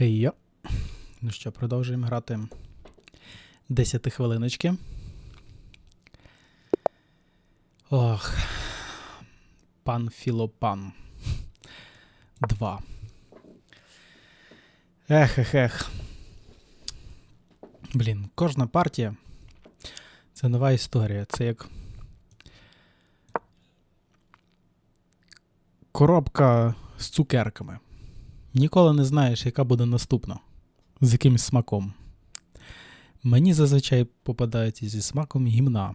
Йо. Ну що, продовжуємо грати 10 хвилиночки. Ох. Пан Філопан. 2. Ех, ех, ех. Блін, кожна партія це нова історія. Це як. Коробка з цукерками. Ніколи не знаєш, яка буде наступна. З якимсь смаком. Мені зазвичай попадаються зі смаком гімна.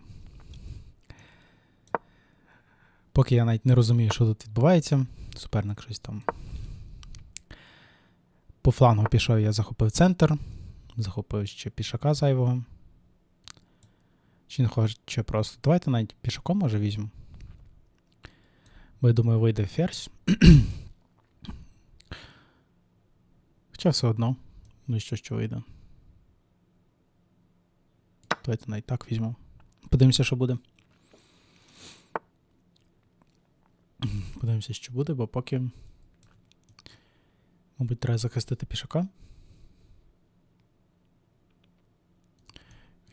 Поки я навіть не розумію, що тут відбувається. Суперник щось там. По флангу пішов, я захопив центр. Захопив ще пішака зайвого. Чи не хоче просто. Давайте навіть пішаком може візьму. Бо я думаю, вийде ферзь. Хоча все одно. Ну і що, що вийде. Давайте навіть так візьму. Подивимося, що буде. Подивимося, що буде, бо поки. Мабуть, треба захистити пішака.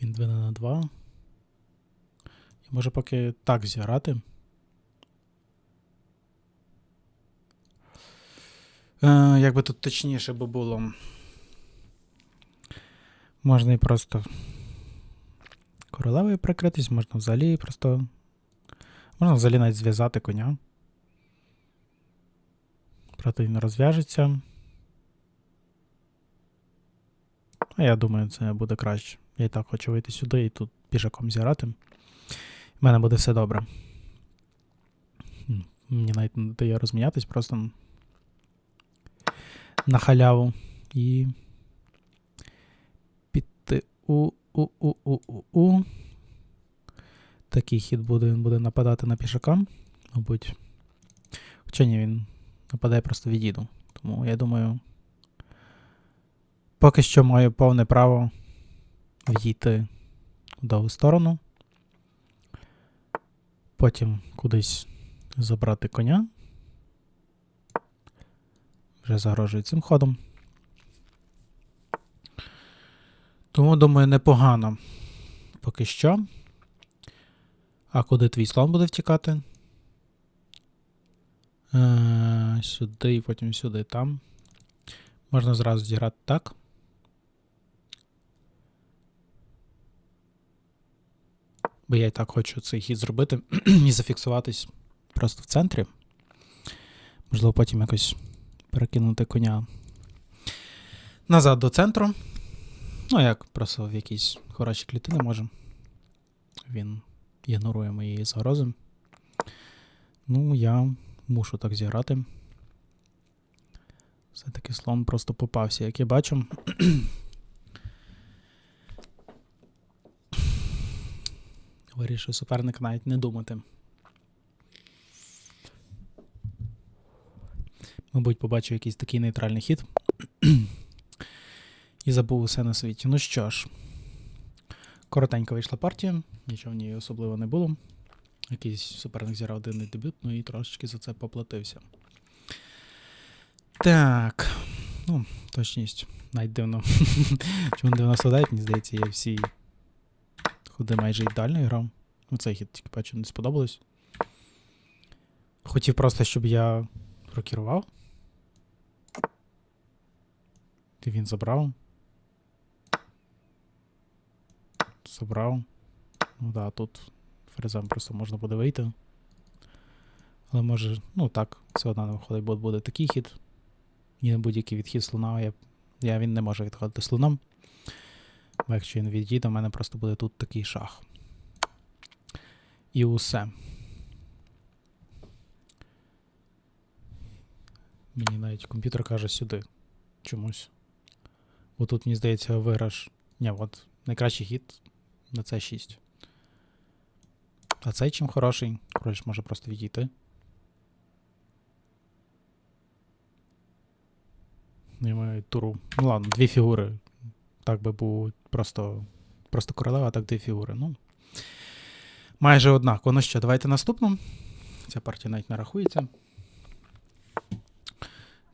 Він 2 на 2. І може поки так зіграти. Е, як би тут точніше би було. Можна і просто королевою прикритись, можна взагалі просто. Можна взагалі навіть зв'язати коня. Проте він розв'яжеться. А я думаю, це буде краще. Я і так хочу вийти сюди і тут пішаком зіграти. У мене буде все добре. Мені навіть не дає розмінятись, просто на халяву. І піти у у у у у у Такий хід буде, він буде нападати на пішака, мабуть. Хоча ні, він нападає просто відійду. Тому я думаю, поки що маю повне право відійти в довгу сторону. Потім кудись забрати коня. Вже загрожує цим ходом. Тому, думаю, непогано поки що. А куди твій слон буде втікати? Е, сюди і потім сюди там. Можна зразу зіграти так. Бо я і так хочу цей хід зробити і зафіксуватись просто в центрі. Можливо, потім якось перекинути коня назад до центру. Ну, як просто в якісь хороші клітини може. Він ігнорує мої загрози. Ну, я мушу так зіграти. Все-таки слон просто попався, як я бачу. Вирішив суперник навіть не думати. Мабуть, побачив якийсь такий нейтральний хід. І забув усе на світі. Ну що ж, коротенько вийшла партія, нічого в ній особливо не було. Якийсь суперник зіграв дивний дебют, ну і трошечки за це поплатився. Так. Ну, точність, навіть дивно. Чому 99, мені здається, я всі ходи майже ідеально грав. Ну, цей хід тільки бачу, не сподобалось. Хотів просто, щоб я рокірував. І він забрав. Забрав. Ну да, тут фрезам просто можна буде вийти. Але може, ну так, все одно не виходить, бо буде такий хід. І будь-який відхід слона я, я він не може відходити слоном. Бо якщо він відійде, у мене просто буде тут такий шах. І усе. Мені навіть комп'ютер каже сюди. Чомусь. Бо тут, мені здається, виграш. Ні, от найкращий хід на це 6. А цей чим хороший? Король може просто відійти. Немає туру. Ну ладно, дві фігури. Так би був просто. Просто королева, а так дві фігури. Ну. Майже однаково. Ну що, давайте наступну. Ця партія навіть не рахується.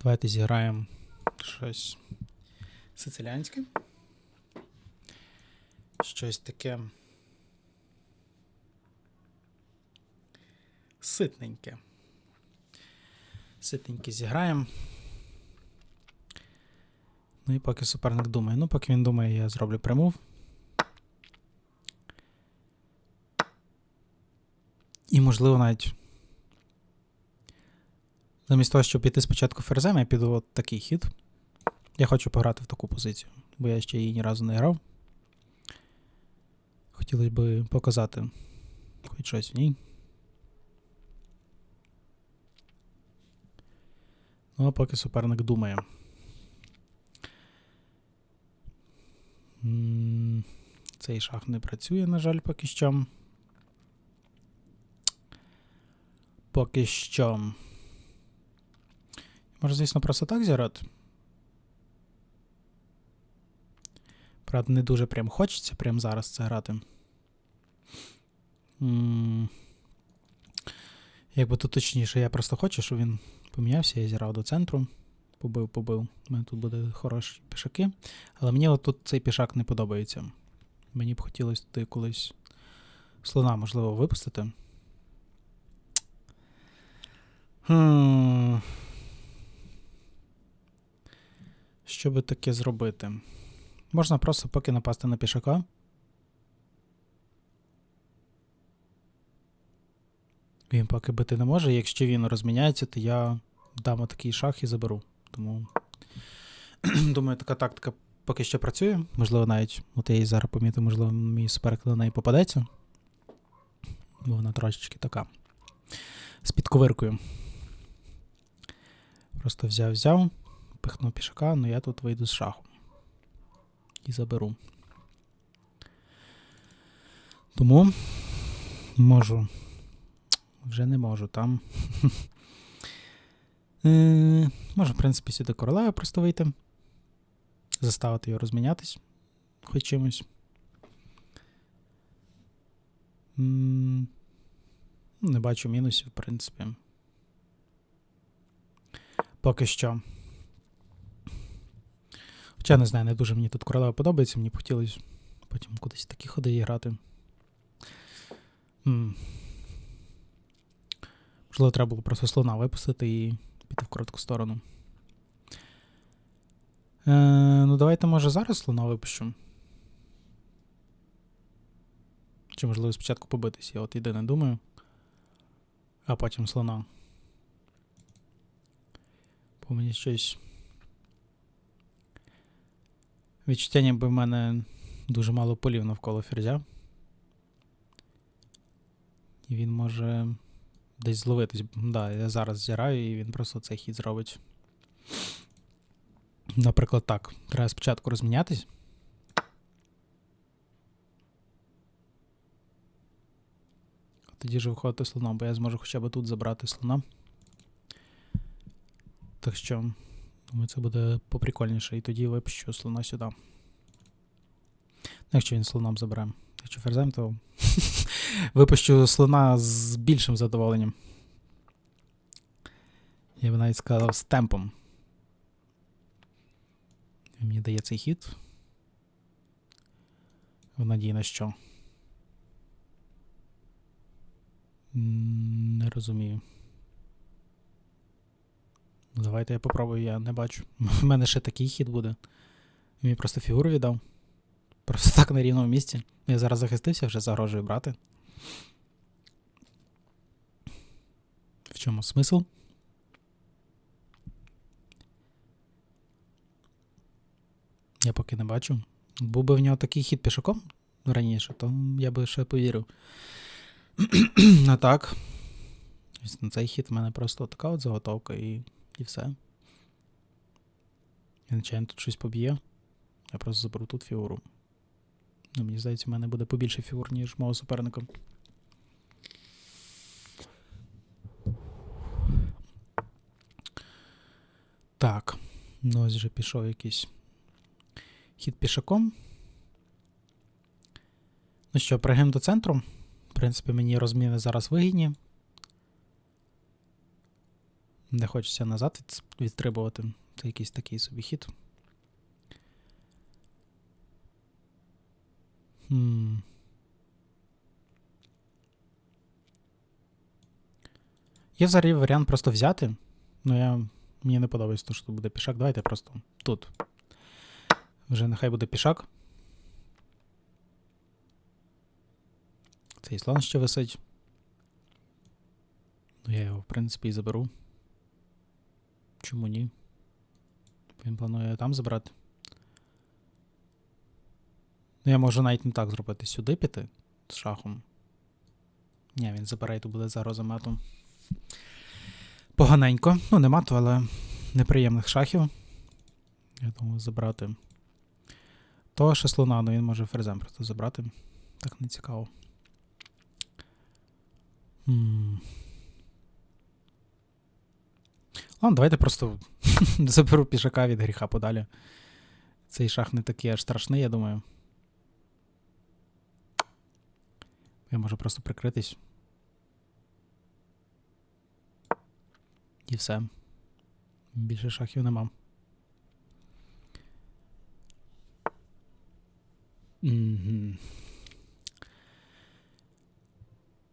Давайте зіграємо щось Сициліанське. Щось таке. Ситненьке. Ситненьке зіграємо. Ну і поки суперник думає. Ну, поки він думає, я зроблю примув. І, можливо, навіть. Замість того, щоб піти спочатку ферзем, я піду от такий хід. Я хочу пограти в таку позицію, бо я ще її ні разу не грав. Хотілося б показати хоч щось в ній. Ну, а поки суперник думає. Цей шах не працює, на жаль, поки що. Поки що. Може, звісно, просто так зіграти. Правда, не дуже прям хочеться прямо зараз це грати. Якби тут точніше, я просто хочу, щоб він помінявся, я зіграв до центру. Побив, побив. У мене тут буде хороші пішаки. Але мені от тут цей пішак не подобається. Мені б хотілося туди колись слона, можливо, випустити. Хм. Що би таке зробити? Можна просто поки напасти на пішака. Він поки бити не може. Якщо він розміняється, то я дам такий шах і заберу. Тому думаю, така тактика поки що працює. Можливо, навіть от я її зараз помітив, можливо, мій суперник на неї попадеться. Бо вона трошечки така. З підковиркою. Просто взяв, взяв, пихнув пішака, ну я тут вийду з шаху. І заберу. Тому можу. Вже не можу там. Е, Можу, в принципі, сюди королева просто вийти. Заставити його розмінятись хоч чимось. Не бачу мінусів, в принципі. Поки що. Хоча не знаю, не дуже мені тут королева подобається, мені б хотілося потім кудись такі ходи грати. Можливо, треба було просто слона випустити і піти в коротку сторону. Е, ну, давайте, може, зараз слона випущу. Чи, можливо, спочатку побитись, я от єдине думаю. А потім слона. Бо мені щось. Відчуття, ніби в мене дуже мало полів навколо ферзя. І він може десь зловитись. Да, я зараз зіраю, і він просто цей хід зробить. Наприклад, так. Треба спочатку розмінятись. Тоді ж виходити слоном, бо я зможу хоча б тут забрати слона. Так що, думаю, це буде поприкольніше. І тоді випущу слона сюди. Ну, Якщо він слоном забере. Якщо ферзем, то випущу слона з більшим задоволенням. Я би навіть сказав з темпом. Мені дає цей хід. В надії на що? Не розумію. Ну, Давайте я попробую, я не бачу. У мене ще такий хід буде. Він мені просто фігуру віддав. Просто так на рівному місці. Я зараз захистився, вже загрожую брати. В чому смисл? Я поки не бачу. Був би в нього такий хід пішаком раніше, то я би ще повірив. А так. На цей хід в мене просто така от заготовка і, і все. І звичайно тут щось поб'є. Я просто заберу тут фігуру. Ну, мені здається, в мене буде побільше фігур, ніж мого суперника. Так. Ну, ось вже пішов якийсь хід пішаком. Ну що, пригем до центру. В принципі, мені розміни зараз вигідні. Не хочеться назад від- відстрибувати. Це якийсь такий собі хід. Хм. Є взагалі варіант просто взяти. Ну я. Мені не подобається, що тут буде пішак. Давайте просто тут. Вже нехай буде пішак. Цей слон ще висить. Ну, я його, в принципі, і заберу. Чому ні? Він планує там забрати. Ну, я можу навіть не так зробити. Сюди піти з шахом. Ні, він забере і тут буде загроза мату. Поганенько. Ну, не мату, але неприємних шахів. Я думаю, забрати. Того ще слона, ну він може ферзем просто забрати. Так не цікаво. М. Ладно, давайте просто заберу пішака від гріха подалі. Цей шах не такий аж страшний, я думаю. Я можу просто прикритись. І все. Більше шахів нема. Мгм.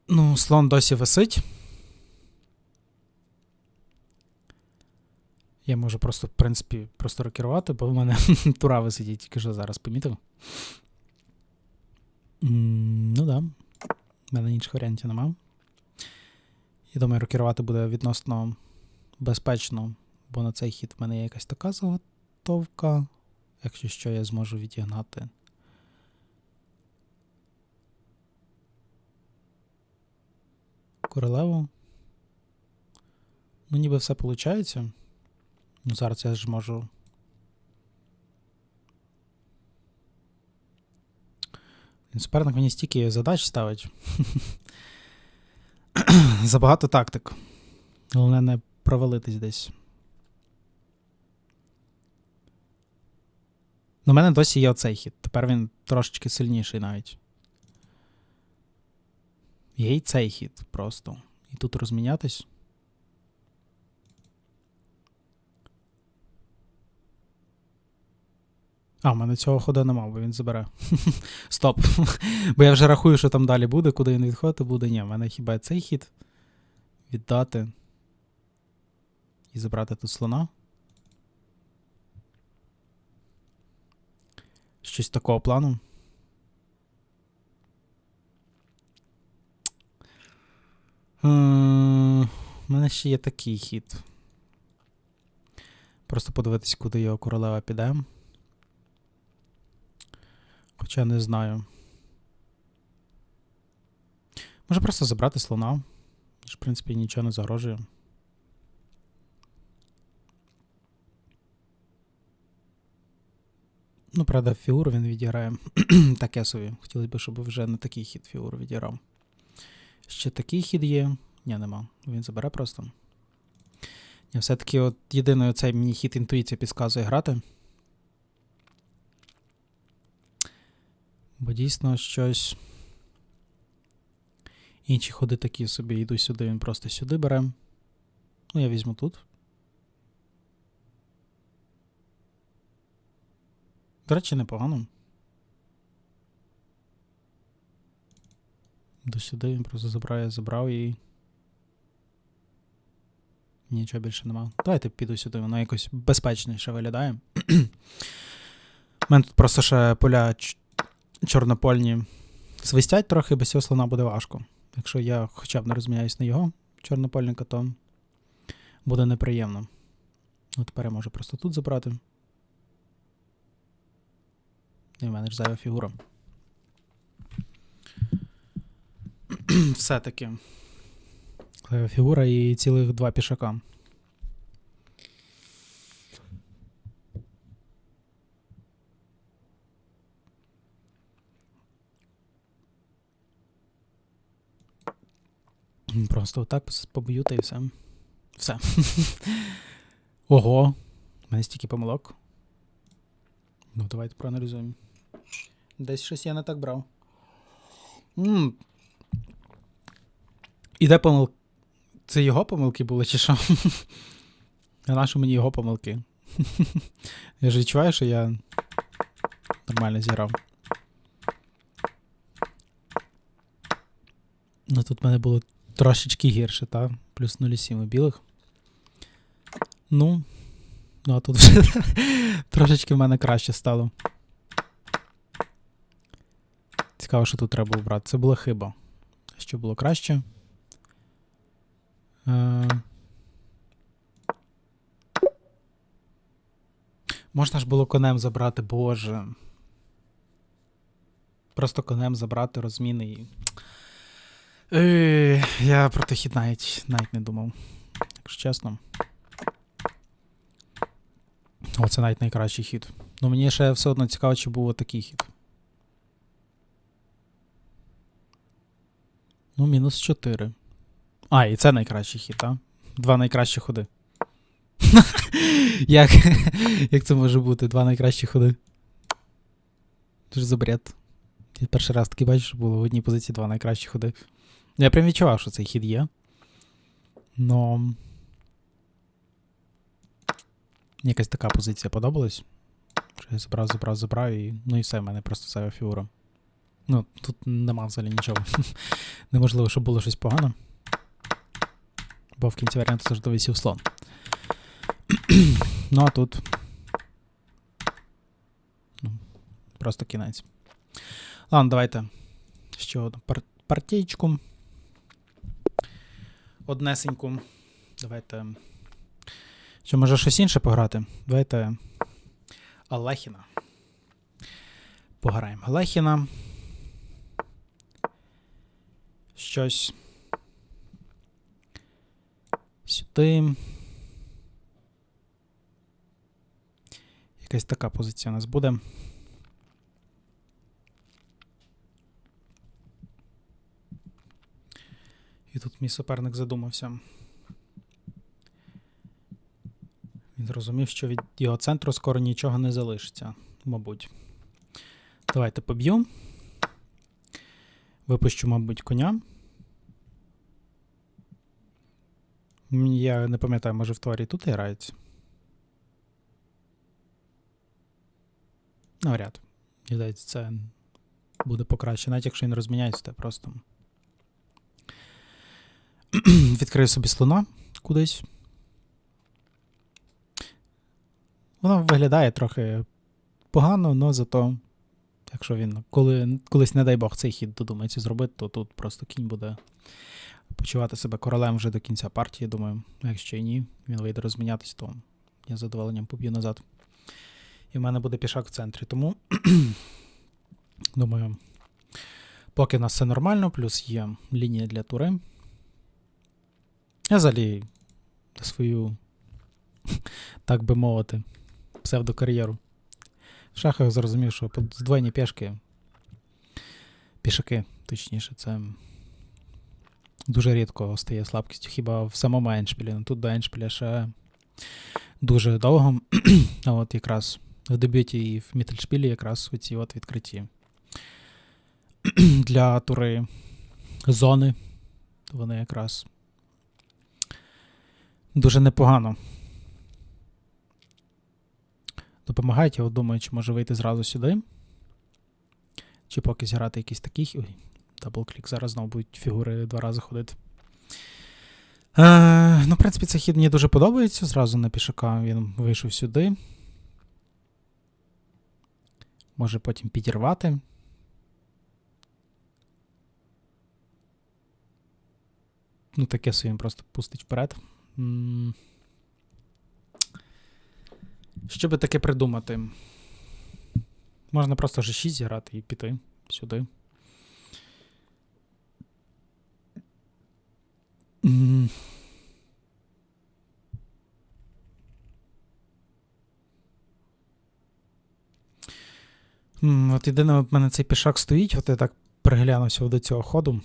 Ну, слон досі висить. Я можу просто, в принципі, просто рокерувати, бо в мене тура висить, тільки що зараз помітив. Ну да. В мене інших варіантів нема. Я думаю, рокерувати буде відносно безпечно, бо на цей хід в мене є якась така заготовка. Якщо що, я зможу відігнати. Королеву. Ну, ніби все виходить. Ну, зараз я ж можу. Суперник мені стільки задач ставить. Забагато тактик. Головне не провалитись десь. Ну, у мене досі є оцей хід. Тепер він трошечки сильніший навіть. Є й цей хід просто. І тут розмінятись. А, в мене цього ходу нема, бо він забере. Стоп. бо я вже рахую, що там далі буде, куди він відходити буде. Ні, в мене хіба цей хід віддати і забрати тут слона. Щось такого плану. Е, У мене ще є такий хід. Просто подивитись, куди його королева піде. Хоча не знаю. Може просто забрати слона. В принципі, нічого не загрожує. Ну, правда, фігуру він відіграє. Таке собі. Хотілося б, щоб вже не такий хід фігуру відіграв. Ще такий хід є. Ні, нема. Він забере просто. Все-таки от єдиний оцей мені хід інтуїція підказує грати. Бо дійсно щось. Інші ходи такі собі йду сюди, він просто сюди бере. Ну, я візьму тут. До речі, непогано. До сюди він просто забрав, я забрав і. Нічого більше нема. Давайте піду сюди, воно якось безпечніше виглядає. У мене тут просто ще поля чорнопольні свистять трохи, без цього слона буде важко. Якщо я хоча б не розміняюсь на його чорнопольника, то буде неприємно. От тепер я можу просто тут забрати. І в мене ж зайва фігура. Все-таки. Зайва фігура і цілих два пішака. Просто отак поб'ю та і все. Все. Ого. У мене стільки помилок. Ну, давайте проаналізуємо. Десь щось я не так брав. м І де помилки? Це його помилки були, чи що? А нащо мені його помилки? я ж відчуваю, що я нормально зіграв. Ну тут в мене було трошечки гірше, та? Плюс 0,7 у білих. Ну. Ну, а тут вже трошечки в мене краще стало. Цікаво, що тут треба обрати. Це була хиба. Що було краще? Е... Можна ж було конем забрати, боже. Просто конем забрати розміни і. Е, я про той хід навіть, навіть не думав. Якщо чесно. О, це навіть найкращий хід. Ну мені ще все одно цікаво, чи був такий хід. Ну, мінус 4. А, і це найкращий хід, а? Два найкращі ходи. Як Як це може бути? Два найкращі ходи? Це ж за бред. Я перший раз таки бачу, що було в одній позиції два найкращі ходи. Я прям відчував, що цей хід є. Но. Якась така позиція подобалась. Що я забрав, забрав, забрав і. Ну і все, в мене просто зайва фігура. Ну, тут нема взагалі нічого. Неможливо, щоб було щось погано. Бо в кінці варіанту завжди висів слон. ну а тут. Ну, Просто кінець. Ладно, давайте. Ще одну пар партійку. Однесеньку. Давайте. Що, може щось інше пограти? Давайте. Алехіна. Пограємо Алехіна. Щось. Сюди. Якась така позиція у нас буде. І тут мій суперник задумався. Він зрозумів, що від його центру скоро нічого не залишиться, мабуть. Давайте поб'ю. Випущу, мабуть, коня. Я не пам'ятаю, може в творі тут грається. Навряд. Здається, це буде покраще, навіть якщо він розміняється, то просто. Відкрию собі слона кудись. Воно виглядає трохи погано, але зато, якщо він коли, колись, не дай Бог, цей хід додумається зробити, то тут просто кінь буде почувати себе королем вже до кінця партії, думаю. Якщо і ні, він вийде розмінятись, то я з задоволенням поб'ю назад. І в мене буде пішак в центрі. Тому, думаю, поки в нас все нормально, плюс є лінія для тури. Взагалі свою, так би мовити, псевдокар'єру. В шахах зрозумів, що здвоєні пішки, пішаки, точніше, це дуже рідко стає слабкістю, хіба в самому Еншпілі. Ну, Тут до Еншпіля ще дуже довго. а от якраз в дебюті і в Міттельшпілі якраз оці от відкриті для тури зони. Вони якраз дуже непогано. Допомагають, я думаю, чи може вийти зразу сюди. Чи поки зіграти якийсь такий. Ой, даблклік, зараз знову будуть фігури два рази ходити. Е, ну, в принципі, цей хід мені дуже подобається. Зразу на пішака він вийшов сюди. Може потім підірвати. Ну, таке собі просто пустить вперед. Що би таке придумати? Можна просто G6 зіграти і піти сюди. От єдине, в мене цей пішак стоїть, от я так приглянувся до цього ходу.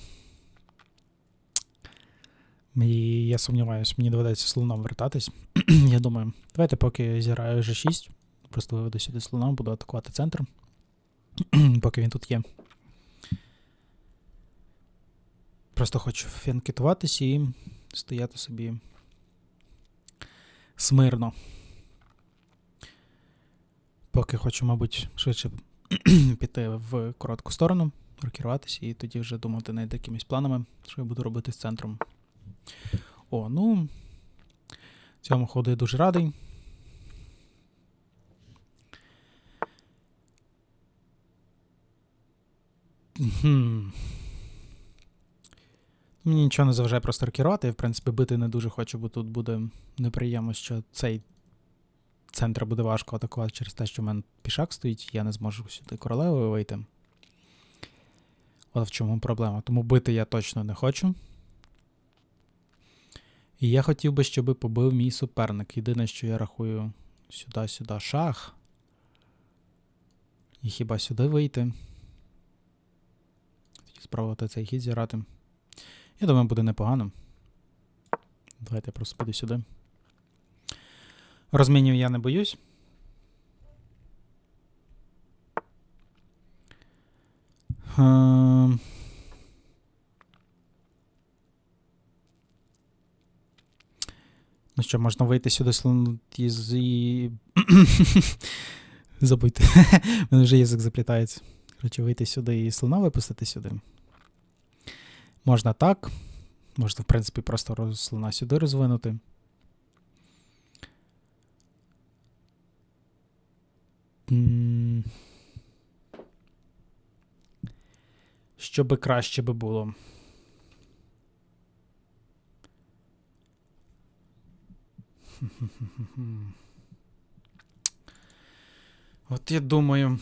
І я сумніваюся, мені доведеться слоном вертатись. я думаю, давайте поки зіграю G6, просто виведу сюди слоном, буду атакувати центр. поки він тут є. Просто хочу фенкетуватись і стояти собі смирно. Поки хочу, мабуть, швидше піти в коротку сторону, рокіруватися і тоді вже думати над якимись планами, що я буду робити з центром. О, ну. Цьому ходу я дуже радий. Мені нічого не заважає просто рокірувати. Я, в принципі, бити не дуже хочу, бо тут буде неприємно, що цей центр буде важко атакувати через те, що в мене пішак стоїть, я не зможу сюди королевою вийти. От в чому проблема. Тому бити я точно не хочу. І я хотів би, щоб побив мій суперник. Єдине, що я рахую сюди-сюди шах. І хіба сюди вийти? Тоді спробувати цей хід зіграти. Я думаю, буде непогано. Давайте я просто піду сюди. Розмінів я не боюсь. Ем. Ну що, можна вийти сюди із і. Забудьте. Мене вже язик заплітається. Коротше, вийти сюди і слона випустити сюди. Можна так. Можна, в принципі, просто роз- слона сюди розвинути. Що би краще би було? От я думаю,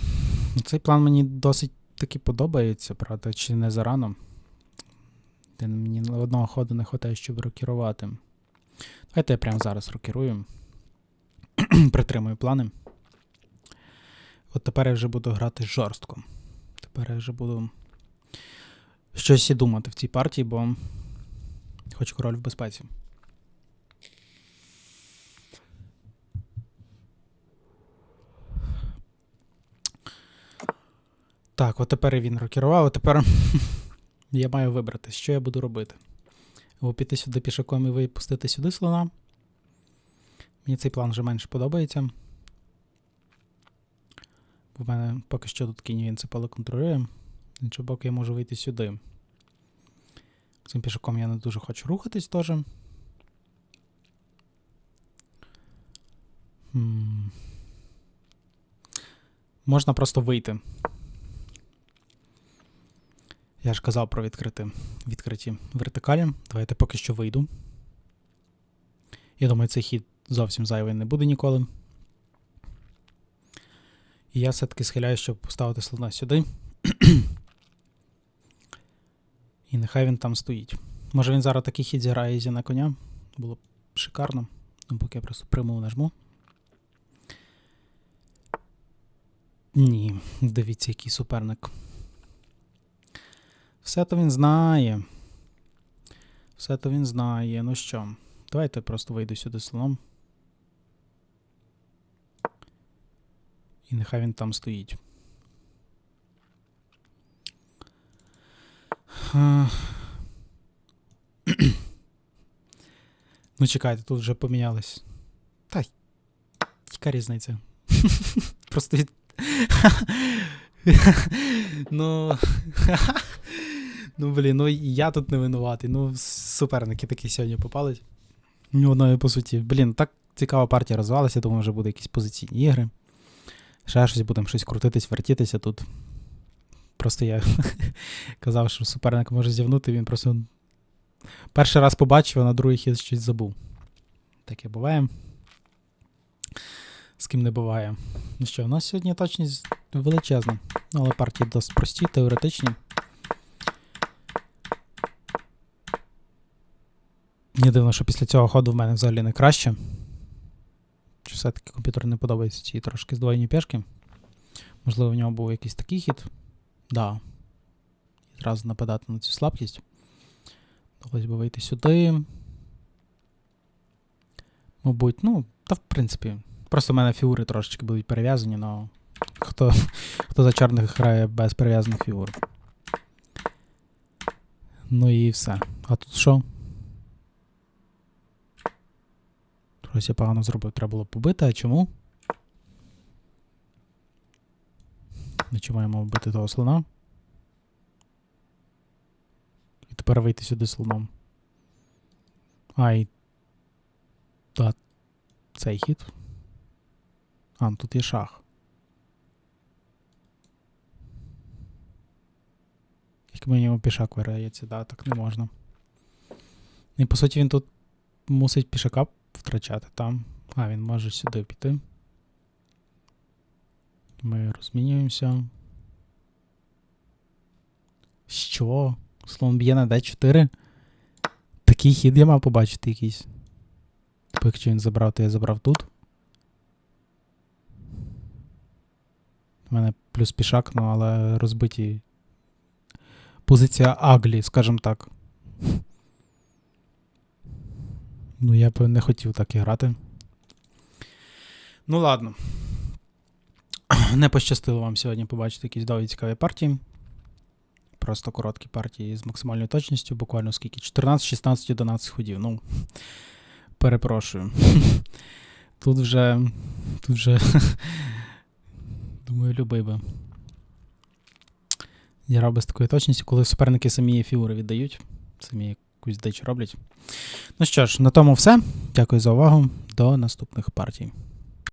цей план мені досить таки подобається, правда, чи не зарано. Де мені одного ходу не вистачає, щоб рокірувати. Давайте я прямо зараз рокірую. Притримую плани. От тепер я вже буду грати жорстко. Тепер я вже буду щось і думати в цій партії, бо хочу король в безпеці. Так, от тепер він рокірував, а тепер я маю вибрати, що я буду робити. Або піти сюди пішаком і випустити сюди слона. Мені цей план вже менше подобається. Бо в мене поки що тут кінь він це поле контролює. З іншого боку, я можу вийти сюди. Цим пішаком я не дуже хочу рухатись теж. Можна просто вийти. Я ж казав про відкрити, відкриті вертикалі. Давайте поки що вийду. Я думаю, цей хід зовсім зайвий не буде ніколи. І я все-таки схиляюсь, щоб поставити слона сюди. І нехай він там стоїть. Може він зараз такий хід зіграє ізі на коня. Було б шикарно. Ну, поки я просто приму нажму. Ні, дивіться, який суперник. Все то він знає. Все то він знає. Ну що, давайте просто вийду сюди слоном. І нехай він там стоїть. Ну, чекайте, тут вже помінялось. Та, яка різниця? Просто від. ну. ну, блін, ну я тут не винуватий. Ну, суперники такі сьогодні попались. Ні одної, по суті. Блін, так цікава партія розвивалася, думаю, вже буде якісь позиційні ігри. Ще щось будемо щось крутитись, вертітися тут. Просто я казав, що суперник може зівнути, він просто перший раз побачив, а на другий хід щось забув. Таке буває. З ким не буває. Ну що, у нас сьогодні точність величезна. Ну, але партії досить прості, теоретичні. Мені дивно, що після цього ходу в мене взагалі не краще. Чи все-таки комп'ютеру не подобаються ці трошки здвоєні пішки. Можливо, в нього був якийсь такий хід. Да. Зразу нападати на цю слабкість. Довелось би вийти сюди. Мабуть, ну, та в принципі. Просто в мене фігури трошечки будуть перев'язані, але хто, хто за чорних грає без перев'язаних фігур. Ну і все. А тут що? Щось я погано зробив, треба було побити, а чому? Чи маємо вбити того слона? І тепер вийти сюди слоном. Ай. Та цей хід. А, ну тут є шах. Як мінімум пішак виграється, да, так не можна. І по суті він тут мусить пішака втрачати там. А, він може сюди піти. Ми розмінюємося. Що? Слон б'є на d4? Такий хід я мав побачити якийсь. Типу, якщо він забрав, то я забрав тут. У мене плюс пішак, ну але розбиті. Позиція Аглі, скажімо так. Ну, я б не хотів так і грати. Ну, ладно. Не пощастило вам сьогодні побачити якісь довгі цікаві партії. Просто короткі партії з максимальною точністю, буквально скільки? 14, 16, 11 ходів. Ну, перепрошую. Тут вже. Тут вже. Думаю, любий би. Я грав без такої точності, коли суперники самі фігури віддають, самі якусь дичь роблять. Ну що ж, на тому все. Дякую за увагу. До наступних партій.